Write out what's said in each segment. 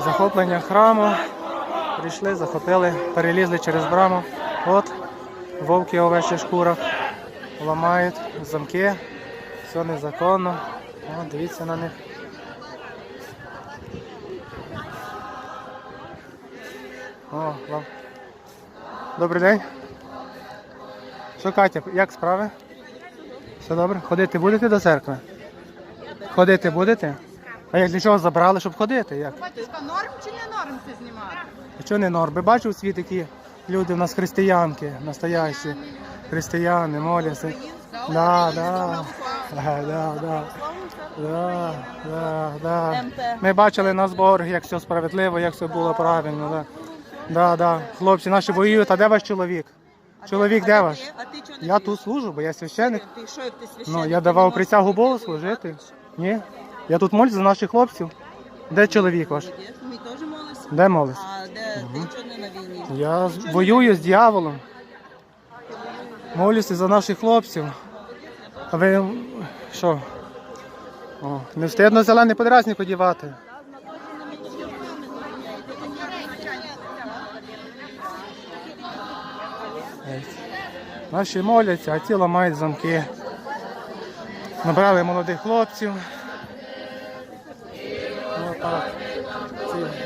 захоплення храму. Прийшли, захопили, перелізли через браму. От вовки в овечих шкурах ламають замки. Все незаконно. О, дивіться на них. О, вам. Добрий день. Що, Катя, як справи? Все добре? Ходити будете до церкви? Ходити будете? А як для чого забрали, щоб ходити? Як? Батюшка, норм чи не норм це знімати? А чого не норм? Ви бачив світ, які люди в нас християнки, настоящі християни, моляться. Да, да. Да, да, да. Да, да. Ми бачили на зборах, як все справедливо, як все було правильно. Да. Да, да. Хлопці наші воюють, а де ваш чоловік? Чоловік де ваш? Я тут служу, бо я священик. Ну, я давав присягу Богу служити. Ні. Я тут молюсь за наших хлопців. Де чоловік ваш? Ми теж молимося. Де молись? А де ти чого не на війні? Я з- воюю з дьяволом. Молюся за наших хлопців. А ви що? О, не встидно зелений подразник одівати. Наші моляться, а ті ламають замки. Набрали молодих хлопців.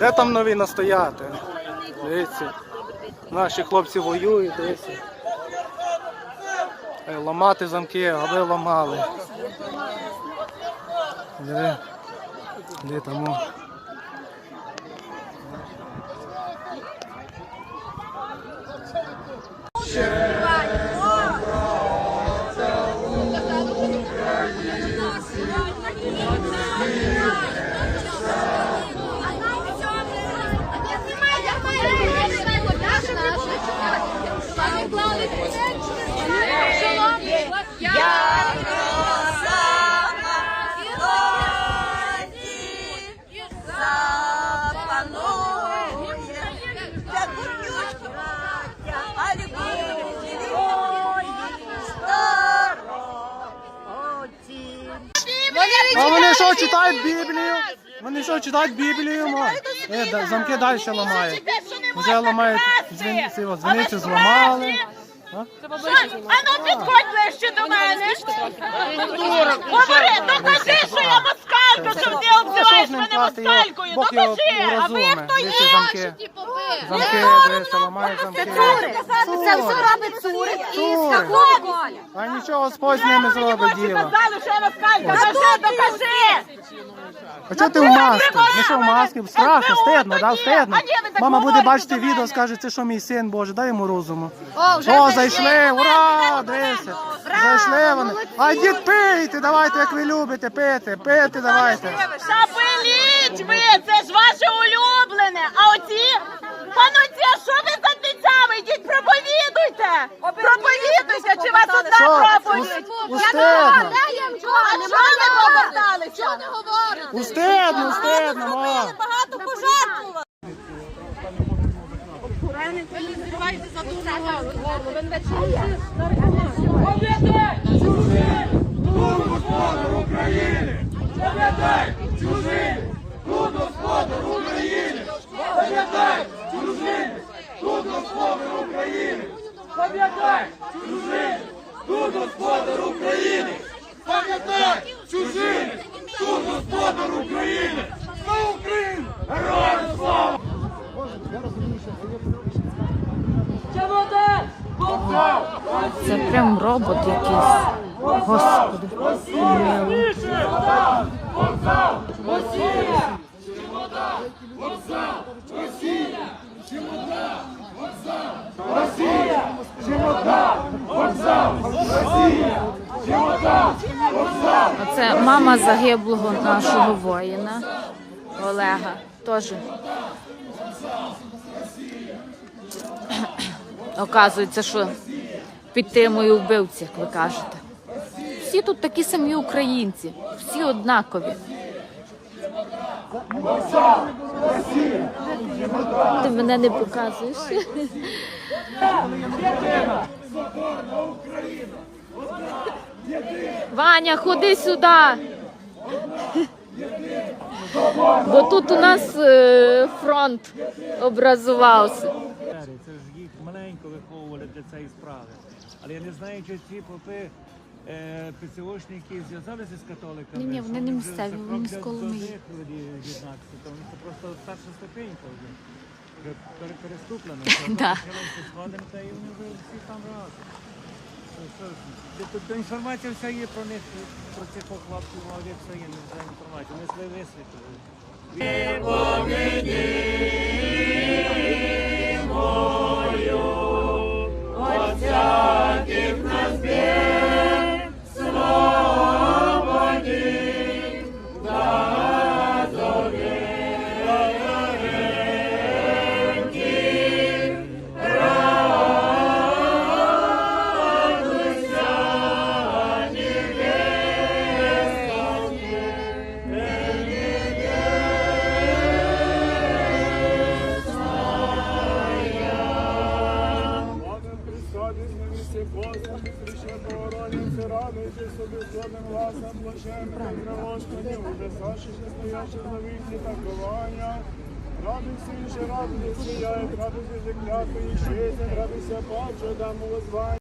Де там нові настояти? Дивіться. Наші хлопці воюють, дивіться. Е, Ламати замки, а ви ламали. Диви. Де там? о. Що читають Біблію? Вони що читають Біблію? Е, да- замки далі ламають. Вже ламають дзвін- ці от зламали. А? Ану, підходь ближче до мене. Говори, докажи, що я москалька, що ти обзиваєш мене москалькою. Бог його Докажи, а ви уразуме. хто Дивіться є? замки. Замки, дивіться, ламають замки. Це все робить Цурик і Цурик. А нічого, Господь з ними зробить Ось діло. сказали, що я москалька. Докажи, докажи. А чого ти в масці? Ну що в масці? Страшно, стидно, да, стидно. Мама буде бачити відео, скаже, це що мій син Боже, дай йому розуму. О, вже О, зайшли, ура! Дивися. Зайшли вони. А йдіть пийте, давайте, як ви любите, пити, пити давайте. Шапеліть ви, це ж ваше улюблене. А оці, пануці, а що ви за дитями? Йдіть проповідуйте. Проповідуйте, чи вас одна проповідь? А чого не поверталися? устидно, устидно, мам. Багато пожертвували. Тут господар України! Пам'ятай, чужини! Тут господар України! Пам'ятай, чужини! Тут господар України! Пам'ятай, чужини! Тут господар України! Пам'ятай, чужини! Тут господар України! Слава Україні! Героям слава! Це прям робот якийсь. Господи. помилуй. Мама загиблого нашого воїна Олега. Теж Оказується, що підтримую вбивці, як ви кажете. Всі тут такі самі українці, всі однакові. Ти мене не показуєш. Ваня, ходи сюди. Бо тут у нас е, фронт образувався. Це ж їх маленько виховували для цієї справи. Але я не знаю, чи ці попи е, ПЦОшники зв'язалися з католиками. Ні-ні, вони не місцеві, це вони з Коломиї. Тому це просто старша ступенька вже. Вже пере- переступлено. Да. Почалися сходинка і вони вже всі там разом. Тут інформація вся є про них, про цих хлопців, але все є не вся інформація. Ми себе висвітлили. Радуйте собі згодним власним блаженним, прилошкані, ужасаші, стоячи на віці таковання. Радуйся, і ще радуйся, сіяє, радуйся, же клятвої, честь, радуйся, Боже, дамо возвання.